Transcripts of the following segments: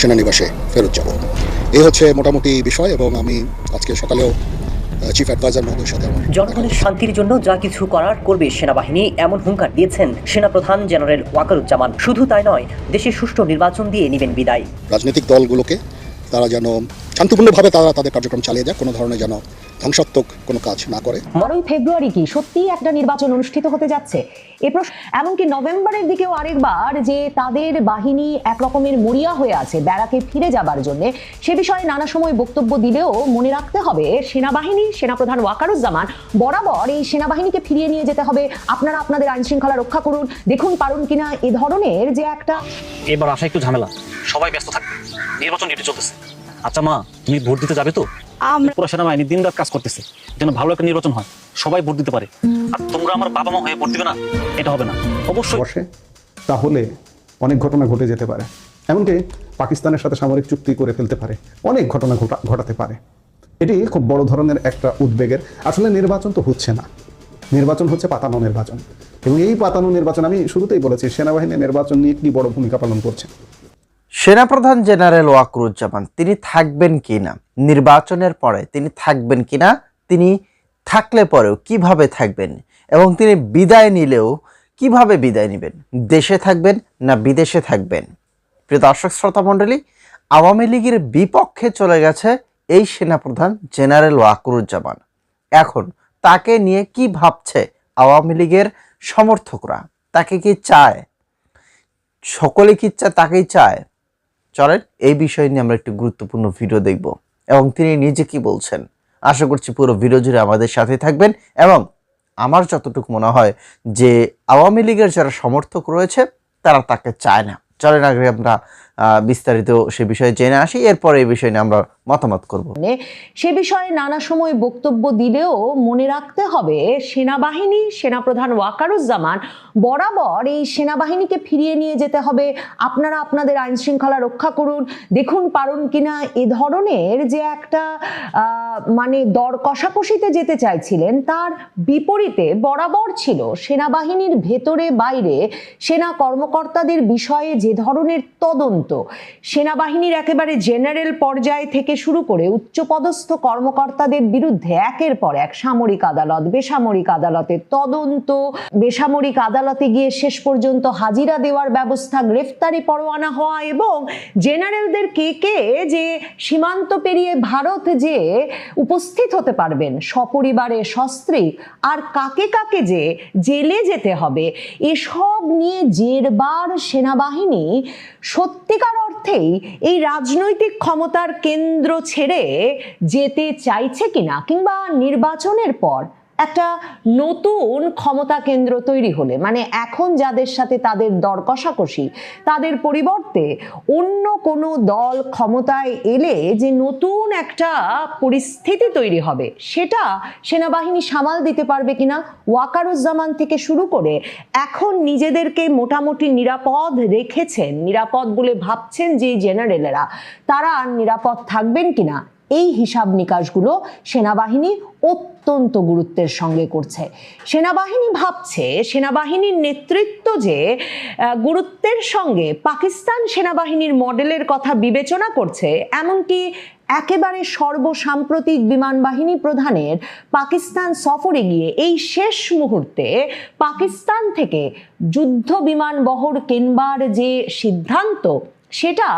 সেনানিবাসে ফেরত যাব। এই হচ্ছে মোটামুটি বিষয় এবং আমি আজকে সকালেও চিফ অ্যাডভাইজার মহোদয়ের সাথে জনগণের শান্তির জন্য যা কিছু করার করবে সেনাবাহিনী এমন হুঙ্কার দিয়েছেন সেনাপ্রধান জেনারেল ওয়াকারুজ্জামান। শুধু তাই নয় দেশে সুষ্ঠু নির্বাচন দিয়ে নেবেন বিদায়। রাজনৈতিক দলগুলোকে তারা যেন শান্তিপূর্ণভাবে তারা তাদের কার্যক্রম চালিয়ে যায় কোনো ধরনের যেন ধ্বংসাত্মক কোনো কাজ না করে। বারোই ফেব্রুয়ারি কি সত্যিই একটা নির্বাচন অনুষ্ঠিত হতে যাচ্ছে? এ প্রশ্ন এমনকি নভেম্বরের দিকেও আরেকবার যে তাদের বাহিনী এক রকমের মরিয়া হয়ে আছে ব্যারাকে ফিরে যাবার জন্য সে বিষয়ে নানা সময় বক্তব্য দিলেও মনে রাখতে হবে সেনাবাহিনী সেনাপ্রধান ওয়াকারুজ্জামান বরাবর এই সেনাবাহিনীকে ফিরিয়ে নিয়ে যেতে হবে। আপনারা আপনাদের আইন শৃঙ্খলা রক্ষা করুন। দেখুন পারুন কিনা এ ধরনের যে একটা এবার আসা একটু ঝামেলা। সবাই ব্যস্ত থাকবে। নির্বাচন ডিউটি চলতেছে। আচ্ছা মা তুমি ভোট দিতে যাবে তো? আমরা পুরো সেনাবাহিনী দিন রাত কাজ করতেছে। যেন ভালো একটা নির্বাচন হয়। সবাই ভোট দিতে পারে। আর তোমরা আমার বাবা মা হয়ে ভোট দিবে না? এটা হবে না। অবশ্যই বসে তাহলে অনেক ঘটনা ঘটে যেতে পারে। এমনকি পাকিস্তানের সাথে সামরিক চুক্তি করে ফেলতে পারে। অনেক ঘটনা ঘটাতে পারে। এটি খুব বড় ধরনের একটা উদ্বেগের। আসলে নির্বাচন তো হচ্ছে না। নির্বাচন হচ্ছে পাতানো নির্বাচন। এবং এই পাতানো নির্বাচন আমি শুরুতেই বলেছি সেনাবাহিনী নির্বাচন নিয়ে কি বড় ভূমিকা পালন করছে। সেনাপ্রধান জেনারেল ওয়াকরুজ্জামান, তিনি থাকবেন কিনা? নির্বাচনের পরে তিনি থাকবেন কিনা? তিনি থাকলে পরেও কীভাবে থাকবেন? এবং তিনি বিদায় নিলেও কীভাবে বিদায় নেবেন? দেশে থাকবেন না বিদেশে থাকবেন? প্রিয় দর্শক শ্রোতা মণ্ডলী, আওয়ামী লীগের বিপক্ষে চলে গেছে এই সেনাপ্রধান জেনারেল ওয়াকরুজ্জামান। এখন তাকে নিয়ে কি ভাবছে আওয়ামী লীগের সমর্থকরা? তাকে কি চায়? সকলে কি তাকেই চায়? চলেন, এই বিষয় নিয়ে আমরা একটি গুরুত্বপূর্ণ ভিডিও দেখব। এবং তিনি নিজে কি বলছেন? আশা করছি পুরো ভিডিও জুড়ে আমাদের সাথে থাকবেন এবং আমার যতটুকু মনে হয় যে আওয়ামী লীগের যারা সমর্থক রয়েছে, তারা তাকে চায় না। চলেন, আগে আমরা বিস্তারিত সে বিষয়ে জেনে আসি। এরপরে এই বিষয় আমরা মতামত করব। সে বিষয়ে নানা সময় বক্তব্য দিলেও মনে রাখতে হবে, সেনাবাহিনী, সেনাপ্রধান ওয়াকারুজ্জামান বরাবর এই সেনাবাহিনীকে ফিরিয়ে নিয়ে যেতে হবে। আপনারা আপনাদের আইন শৃঙ্খলা রক্ষা করুন। দেখুন, পারুন কিনা, এ ধরনের যে একটা মানে দর কষাকষিতে যেতে চাইছিলেন, তার বিপরীতে বরাবর ছিল সেনাবাহিনীর ভেতরে বাইরে সেনা কর্মকর্তাদের বিষয়ে যে ধরনের তদন্ত সেনাবাহিনীর একেবারে জেনারেল পর্যায় থেকে শুরু করে উচ্চপদস্থ কর্মকর্তাদের বিরুদ্ধে একের পর এক সামরিক আদালত, বেসামরিক আদালতের তদন্ত। বেসামরিক আদালতে গিয়ে শেষ পর্যন্ত হাজিরা দেওয়ার ব্যবস্থা, গ্রেফতারি পরোয়ানা হওয়া এবং জেনারেলদের কে কে যে সীমান্ত পেরিয়ে ভারত যে উপস্থিত হতে পারবেন, সপরিবারে সস্ত্রী আর কাকে কাকে যে জেলে যেতে হবে, এসব নিয়ে জেরবার সেনাবাহিনী সত্যিকার অর্থেই এই রাজনৈতিক ক্ষমতার কেন্দ্র ছেড়ে যেতে চাইছে কিনা কিংবা নির্বাচনের পর একটা নতুন ক্ষমতা কেন্দ্র তৈরি হলে মানে এখন যাদের সাথে তাদের দর কষাকষি, তাদের পরিবর্তে অন্য কোনো দল ক্ষমতায় এলে যে নতুন একটা পরিস্থিতি তৈরি হবে, সেটা সেনাবাহিনী সামাল দিতে পারবে কিনা, ওয়াকারুজ্জামান থেকে শুরু করে এখন নিজেদেরকে মোটামুটি নিরাপদ রেখেছেন, নিরাপদ বলে ভাবছেন যে জেনারেলেরা, তারা আর নিরাপদ থাকবেন কিনা এই হিসাব নিকাশগুলো সেনাবাহিনী অত্যন্ত গুরুত্বের সঙ্গে করছে। সেনাবাহিনী ভাবছে, সেনাবাহিনীর নেতৃত্ব যে গুরুত্বের সঙ্গে পাকিস্তান সেনাবাহিনীর মডেলের কথা বিবেচনা করছে, এমনকি একেবারে সর্বসাম্প্রতিক বিমান বাহিনী প্রধানের পাকিস্তান সফরে গিয়ে এই শেষ মুহূর্তে পাকিস্তান থেকে যুদ্ধ বিমান বহর কেনবার যে সিদ্ধান্ত সেটা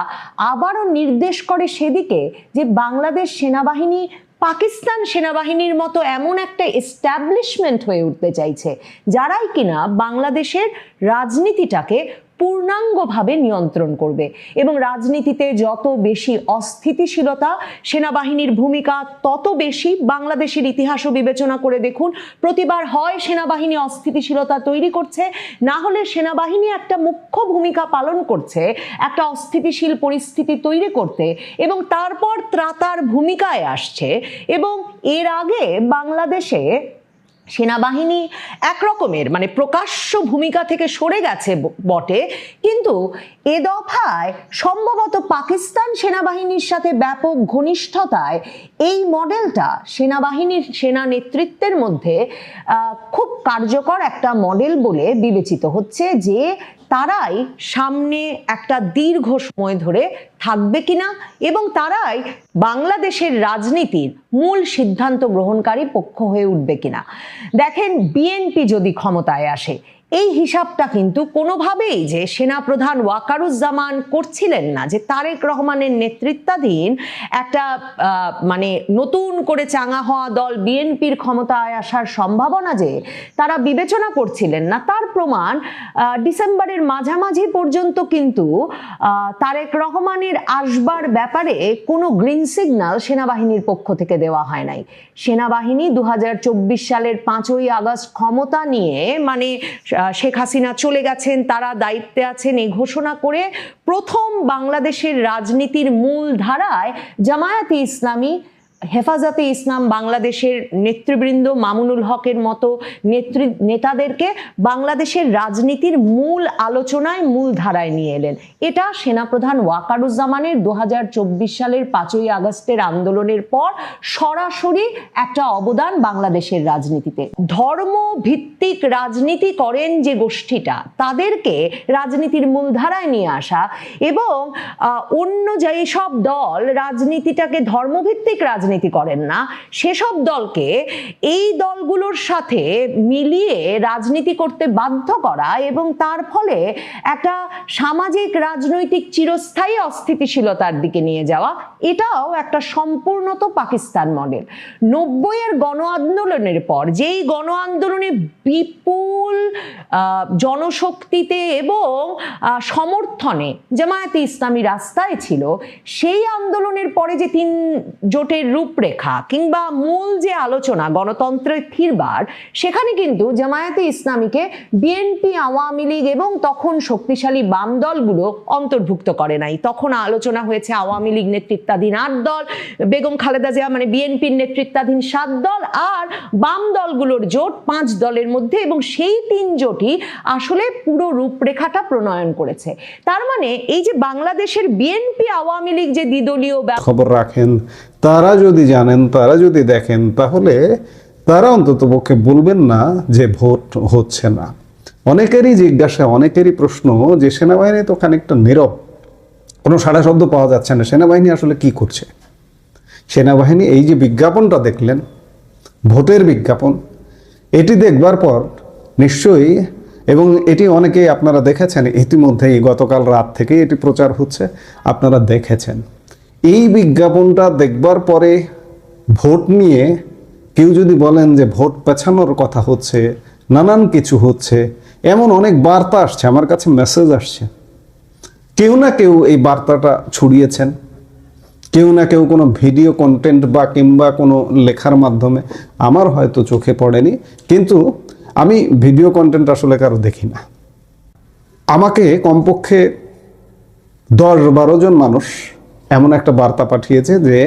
আবারও নির্দেশ করে সেদিকে যে বাংলাদেশ সেনাবাহিনী পাকিস্তান সেনাবাহিনীর মতো এমন একটা এস্টাবলিশমেন্ট হয়ে উঠতে চাইছে, যারাই কিনা বাংলাদেশের রাজনীতিটাকে পূর্ণাঙ্গভাবে নিয়ন্ত্রণ করবে এবং রাজনীতিতে যত বেশি অস্থিতিশীলতা, সেনাবাহিনীর ভূমিকা তত বেশি বাংলাদেশের ইতিহাসও বিবেচনা করে দেখুন। প্রতিবার হয় সেনাবাহিনী অস্থিতিশীলতা তৈরি করছে, না হলে সেনাবাহিনী একটা মুখ্য ভূমিকা পালন করছে, একটা অস্থিতিশীল পরিস্থিতি তৈরি করতে এবং তারপর ত্রাতার ভূমিকায় আসছে এবং এর আগে বাংলাদেশে সেনাবাহিনী একরকমের মানে প্রকাশ্য ভূমিকা থেকে সরে গেছে বটে। কিন্তু এ দফায় সম্ভবত পাকিস্তান সেনাবাহিনীর সাথে ব্যাপক ঘনিষ্ঠতায় এই মডেলটা সেনাবাহিনীর সেনা নেতৃত্বের মধ্যে খুব কার্যকর একটা মডেল বলে বিবেচিত হচ্ছে যে তারাই সামনে একটা দীর্ঘ সময় ধরে থাকবে কিনা এবং তারাই বাংলাদেশের রাজনীতির মূল সিদ্ধান্ত গ্রহণকারী পক্ষ হয়ে উঠবে কিনা। দেখেন বিএনপি যদি ক্ষমতায় আসে এই হিসাবটা কিন্তু কোনোভাবেই যে সেনাপ্রধান ওয়াকারুজ্জামান করছিলেন না, যে তারেক রহমানের নেতৃত্বাধীন একটা মানে নতুন করে চাঙা হওয়া দল বিএনপির ক্ষমতায় আসার সম্ভাবনা যে তারা বিবেচনা করছিলেন না, তার প্রমাণ ডিসেম্বরের মাঝামাঝি পর্যন্ত কিন্তু তারেক রহমানের আসবার ব্যাপারে কোনো গ্রিন সিগন্যাল সেনাবাহিনীর পক্ষ থেকে দেওয়া হয় নাই। সেনাবাহিনী দু হাজার চব্বিশ সালের পাঁচই আগস্ট ক্ষমতা নিয়ে মানে শেখ হাসিনা চলে গেছেন, তারা দায়িত্বে আছেন। এই ঘোষণা করে প্রথম বাংলাদেশের রাজনীতির মূল ধারায় জামায়াতে ইসলামী হেফাজতে ইসলাম বাংলাদেশের নেতৃবৃন্দ মামুনুল হকের মতো নেতৃ নেতাদেরকে বাংলাদেশের রাজনীতির মূল আলোচনায় মূল ধারায় নিয়ে এলেন। এটা সেনাপ্রধান ওয়াকারুজ্জামানের দু হাজার চব্বিশ সালের পাঁচই আগস্টের আন্দোলনের পর সরাসরি একটা অবদান বাংলাদেশের রাজনীতিতে। ধর্ম ভিত্তিক রাজনীতি করেন যে গোষ্ঠীটা, তাদেরকে রাজনীতির মূল ধারায় নিয়ে আসা এবং অন্য যে সব দল রাজনীতিটাকে ধর্মভিত্তিক রাজনীতি করেন না, সেসব দলকে এই দলগুলোর সাথে মিলিয়ে রাজনীতি করতে বাধ্য করা এবং তার ফলে একটা সামাজিক রাজনৈতিক চিরস্থায়ী অস্থিতিশীলতার দিকে নিয়ে যাওয়া, এটাও একটা সম্পূর্ণত পাকিস্তান মডেল। নব্বইয়ের গণ আন্দোলনের পর যেই গণ আন্দোলনে বিপুল জনশক্তিতে এবং সমর্থনে জামায়াতে ইসলামী রাস্তায় ছিল, সেই আন্দোলনের পরে যে তিন জোটের রূপরেখা কিংবা মূল যে আলোচনা, গণতন্ত্রের ফিরবার সেখানে কিন্তু জামায়াতে ইসলামীকে বিএনপি, আওয়ামী লীগ এবং তখন শক্তিশালী বাম দলগুলো অন্তর্ভুক্ত করে নাই। তখন আলোচনা হয়েছে আওয়ামী লীগ নেতৃত্বাধীন আট দল, বেগম খালেদা জিয়া মানে বিএনপির নেতৃত্বাধীন সাত দল আর বাম দলগুলোর জোট পাঁচ দলের মধ্যে এবং সেই তিন জোটই আসলে পুরো রূপরেখাটা প্রণয়ন করেছে। তার মানে এই যে বাংলাদেশের বিএনপি, আওয়ামী লীগ যে দ্বিদলীয় খবর রাখেন তারা যদি জানেন, তারা যদি দেখেন, তাহলে তারা অন্তত পক্ষে বলবেন না যে ভোট হচ্ছে না। অনেকেরই জিজ্ঞাসা, অনেকেরই প্রশ্ন যে সেনাবাহিনী তো খানিকটা নীরব। কোনো সাড়া শব্দ পাওয়া যাচ্ছে না, সেনাবাহিনী আসলে কি করছে? সেনাবাহিনী এই যে বিজ্ঞাপনটা দেখলেন, ভোটের বিজ্ঞাপন, এটি দেখবার পর নিশ্চয়ই, এবং এটি অনেকেই আপনারা দেখেছেন, ইতিমধ্যেই গতকাল রাত থেকে এটি প্রচার হচ্ছে, আপনারা দেখেছেন। এই বিজ্ঞাপনটা দেখবার পরে ভোট নিয়ে কেউ যদি বলেন যে ভোট পেছানোর কথা হচ্ছে, নানান কিছু হচ্ছে, এমন অনেক বার্তা আসছে, আমার কাছে মেসেজ আসছে। কেউ না কেউ এই বার্তাটা ছড়িয়েছেন। কেউ না কেউ কোনো ভিডিও কন্টেন্ট বা কিংবা কোনো লেখার মাধ্যমে আমার হয়তো চোখে পড়েনি, কিন্তু আমি ভিডিও কন্টেন্ট আসলে কারও দেখি না। আমাকে কমপক্ষে দশ বারো জন মানুষ এমন একটা বার্তা পাঠিয়েছে যে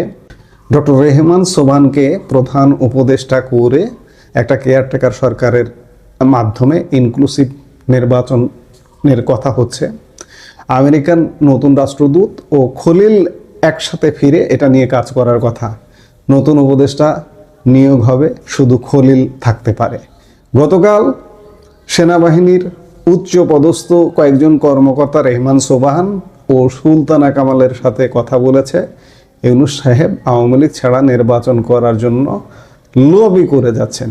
ডক্টর রেহমান সোবানকে প্রধান উপদেষ্টা করে একটা কেয়ারটেকার সরকারের মাধ্যমে ইনক্লুসিভ নির্বাচনের কথা হচ্ছে। আমেরিকান নতুন রাষ্ট্রদূত ও খলিল একসাথে ফিরে এটা নিয়ে কাজ করার কথা। নতুন উপদেষ্টা নিয়োগ হবে, শুধু খলিল থাকতে পারে। গতকাল সেনাবাহিনীর উচ্চ পদস্থ কয়েকজন কর্মকর্তা রেহমান সোবাহান ও সুলতানা কামালের সাথে কথা বলেছে। ইউনুস সাহেব আওয়ামী লীগ ছাড়া নির্বাচন করার জন্য লবি করে যাচ্ছেন।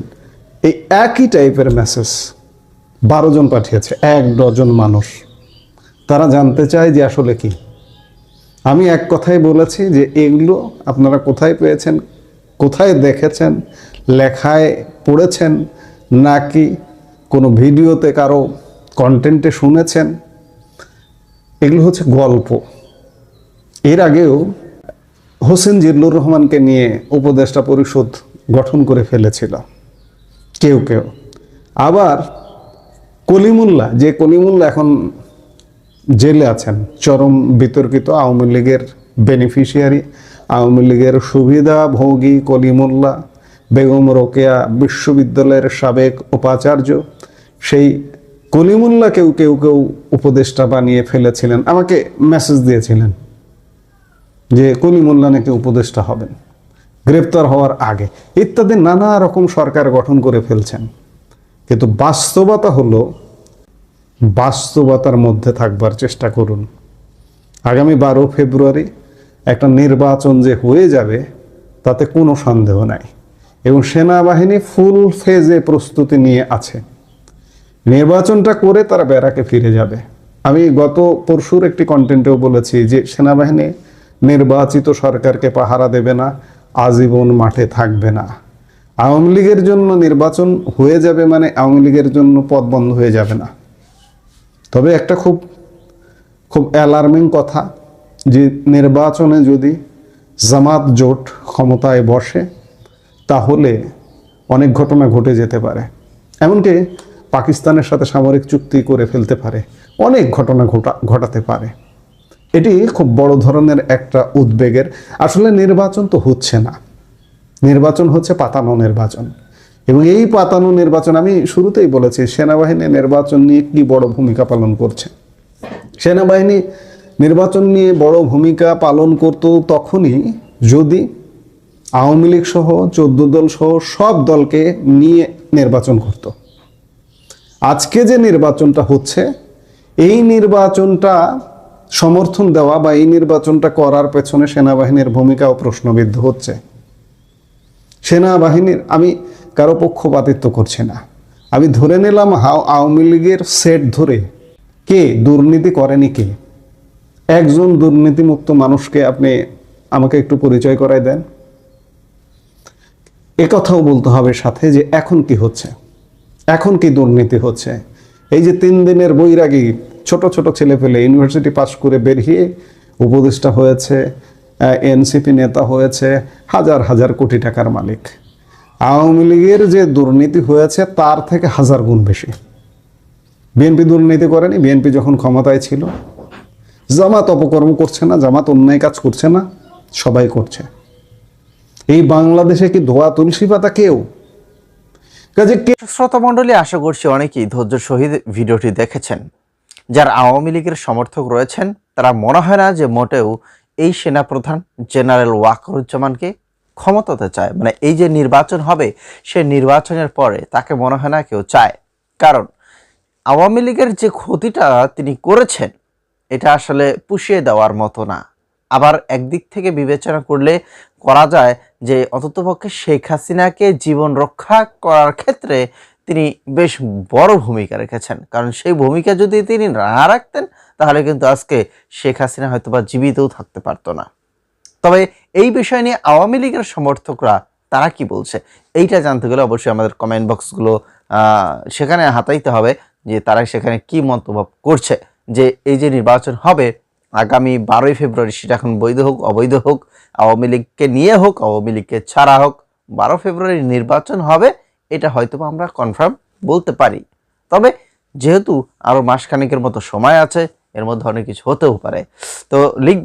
এই একই টাইপের মেসেজ বারো জন পাঠিয়েছে, এক ডজন মানুষ। তারা জানতে চায় যে আসলে কি। আমি এক কথাই বলেছি যে এগুলো আপনারা কোথায় পেয়েছেন, কোথায় দেখেছেন, লেখায় পড়েছেন, নাকি কোনো ভিডিওতে কারও কন্টেন্টে শুনেছেন? এগুলো হচ্ছে গল্প। এর আগেও হোসেন জিল্লুর রহমানকে নিয়ে উপদেষ্টা পরিষদ গঠন করে ফেলেছিল। কেউ কেউ। আবার কলিমুল্লা, যে কলিমুল্লা এখন জেলে আছেন, চরম বিতর্কিত আওয়ামী লীগের বেনিফিশিয়ারি আওয়ামী লীগের সুবিধাভোগী কলিমুল্লা, বেগম রোকেয়া বিশ্ববিদ্যালয়ের সাবেক উপাচার্য, সেই কলিমুল্লাহ কেউ কেউ কেউ উপদেষ্টা বানিয়ে ফেলেছিলেন, আমাকে মেসেজ দিয়েছিলেন যে কলিমুল্লাহ নাকি উপদেষ্টা হবেন, গ্রেপ্তার হওয়ার আগে। ইত্যাদি নানা রকম সরকার গঠন করে ফেলছেন। কিন্তু বাস্তবতা হলো, বাস্তবতার মধ্যে থাকবার চেষ্টা করুন। আগামী বারো ফেব্রুয়ারি একটা নির্বাচন যে হয়ে যাবে, তাতে কোনো সন্দেহ নাই। এবং সেনাবাহিনী ফুল ফেজে প্রস্তুতি নিয়ে আছে। নির্বাচনটা করে তারা ব্যারাকে ফিরে যাবে। আমি গত পরশুর একটি কন্টেন্টেও বলেছি যে সেনাবাহিনী নির্বাচিত সরকারকে পাহারা দেবে না, আজীবন মাঠে থাকবে না। আওয়ামী লীগের জন্য নির্বাচন হয়ে যাবে মানে আওয়ামী লীগের জন্য পথ বন্ধ হয়ে যাবে না। তবে একটা খুব খুব অ্যালার্মিং কথা যে নির্বাচনে যদি জামাত জোট ক্ষমতায় বসে, তাহলে অনেক ঘটনা ঘটে যেতে পারে। এমনকি পাকিস্তানের সাথে সামরিক চুক্তি করে ফেলতে পারে, অনেক ঘটনা ঘটা, ঘটাতে পারে। এটি খুব বড় ধরনের একটা উদ্বেগের, আসলে নির্বাচন তো হচ্ছে না। নির্বাচন হচ্ছে পাতানো নির্বাচন। এবং এই পাতানো নির্বাচন, আমি শুরুতেই বলেছি, সেনাবাহিনী নির্বাচন নিয়ে কি বড় ভূমিকা পালন করছে। সেনাবাহিনী নির্বাচন নিয়ে বড় ভূমিকা পালন করত তখনই যদি আওয়ামী লীগ সহ, চোদ্দ দল সহ সব দলকে নিয়ে নির্বাচন করত। আজকে যে নির্বাচনটা হচ্ছে, এই নির্বাচনটা সমর্থন দেওয়া বা এই নির্বাচনটা করার পেছনে সেনাবাহিনীর ভূমিকাও প্রশ্নবিদ্ধ হচ্ছে। সেনাবাহিনীর, আমি কারও পক্ষপাতিত্ব করছি না। আমি ধরে নিলাম হাও, আওয়ামী লীগের সেট ধরে কে দুর্নীতি করেনি কে? একজন দুর্নীতিমুক্ত মানুষকে আপনি আমাকে একটু পরিচয় করাই দেন। এ কথাও বলতে হবে সাথে যে এখন কি হচ্ছে। এখন কি দুর্নীতি হচ্ছে? এই যে তিন দিনের বৈরাগী ছোট ছোট ছেলে পেলে ইউনিভার্সিটি পাশ করে বেরিয়ে উপদেষ্টা হয়েছে এনসিপি নেতা হয়েছে, হাজার হাজার কোটি টাকার মালিক। আওয়ামী লীগের যে দুর্নীতি হয়েছে, তার থেকে হাজার গুণ বেশি। বিএনপি দুর্নীতি করেনি, বিএনপি যখন ক্ষমতায় ছিল। জামাত অপকর্ম করছে না, জামাত অন্যায় কাজ করছে না, সবাই করছে। এই বাংলাদেশে কি ধোয়া তুলসী পাতা কেউ কাজে শ্রোতা মণ্ডলী, আশা করছি অনেকেই ধৈর্য সহিত ভিডিওটি দেখেছেন। যারা আওয়ামী লীগের সমর্থক রয়েছেন, তারা মনে হয় না যে মোটেও এই সেনাপ্রধান জেনারেল ওয়াকরুজ্জামানকে ক্ষমতাতে চায়। মানে এই যে নির্বাচন হবে, সে নির্বাচনের পরে তাকে মনে হয় না কেউ চায়। কারণ আওয়ামী লীগের যে ক্ষতিটা তিনি করেছেন, এটা আসলে পুষিয়ে দেওয়ার মতো না। আবার একদিক থেকে বিবেচনা করলে করা যায় যে অন্ততপক্ষে শেখ হাসিনাকে জীবন রক্ষা করার ক্ষেত্রে তিনি বেশ বড় ভূমিকা রেখেছেন। কারণ সেই ভূমিকা যদি তিনি না রাখতেন, তাহলে কিন্তু আজকে শেখ হাসিনা হয়তো বা জীবিতও থাকতে পারতো না। তবে এই বিষয় নিয়ে আওয়ামী লীগের সমর্থকরা তারা কি বলছে, এইটা জানতে গেলে অবশ্যই আমাদের কমেন্ট বক্সগুলো সেখানে হাতাইতে হবে যে তারা সেখানে কি মন্তব্য করছে, যে এই যে নির্বাচন হবে আগামী বারোই ফেব্রুয়ারি সেটা এখন বৈধ হোক, অবৈধ হোক, আওয়ামী লীগকে নিয়ে হোক, আওয়ামী লীগকে ছাড়া হোক, বারো ফেব্রুয়ারি নির্বাচন হবে, এটা হয়তো আমরা কনফার্ম বলতে পারি। তবে যেহেতু আরও মাসখানেকের মতো সময় আছে, এর মধ্যে অনেক কিছু হতেও পারে। তো লিখবে